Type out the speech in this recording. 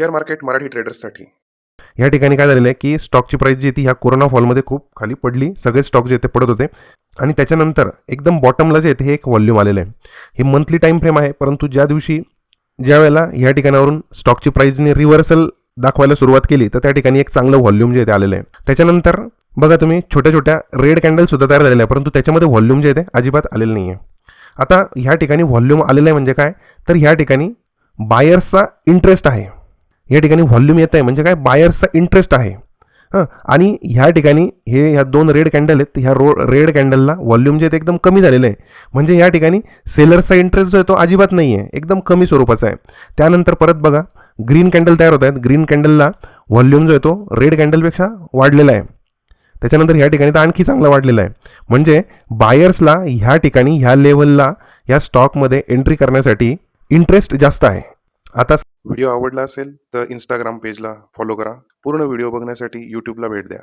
Share market Marathi ट्रेडर्ससाठी. या ठिकाणी काय झालेलं आहे की स्टॉकची प्राइस जी ती ह्या कोरोना फॉलमध्ये खूप खाली पडली. सगळे स्टॉक जे ते पडत होते. आणि त्याच्यानंतर एकदम बॉटमला जे आहे हे एक व्हॉल्यूम आलेलं आहे. हे मंथली टाइम फ्रेम आहे परंतु ज्या दिवशी ज्या वेळेला ह्या ठिकाणावरून स्टॉकची प्राइसने रिव्हर्सल दाखवायला सुरुवात केली तर त्या ठिकाणी एक चांगलं व्हॉल्यूम जे आहे ते आलेलं आहे. त्याच्यानंतर बघा तुम्ही छोट्या छोट्या रेड कॅन्डल सुद्धा तयार झालेल्या आहे परंतु त्याच्यामध्ये व्हॉल्यूम जे आहे ते अजिबात आलेलं नाही आहे आता ह्या ठिकाणी व्हॉल्यूम आलेलं आहे म्हणजे काय? तर ह्या ठिकाणी बायर्सचा इंटरेस्ट आहे. या ठिकाणी व्हॉल्यूम येत आहे. म्हणजे काय? बायर्सचा इंटरेस्ट आहे. हां. आणि ह्या ठिकाणी हे ह्या दोन रेड कॅन्डल आहेत. ह्या रो रेड कॅन्डलला व्हॉल्यूम जे आहे ते एकदम कमी झालेलं आहे. म्हणजे या ठिकाणी सेलर्सचा इंटरेस्ट जो आहे तो अजिबात नाही आहे एकदम कमी स्वरूपाचा आहे. त्यानंतर परत बघा. ग्रीन कॅन्डल तयार होत आहेत. ग्रीन कॅन्डलला व्हॉल्यूम जो आहे तो रेड कॅन्डलपेक्षा वाढलेला आहे. त्याच्यानंतर ह्या ठिकाणी तर आणखी चांगला वाढलेला आहे. म्हणजे बायर्सला ह्या ठिकाणी ह्या लेवलला या स्टॉकमध्ये एंट्री करण्यासाठी इंटरेस्ट जास्त आहे. आता व्हिडिओ आवडला असेल तर इंस्टाग्राम पेजला फॉलो करा. पूर्ण व्हिडिओ बघण्यासाठी यूट्यूबला भेट द्या.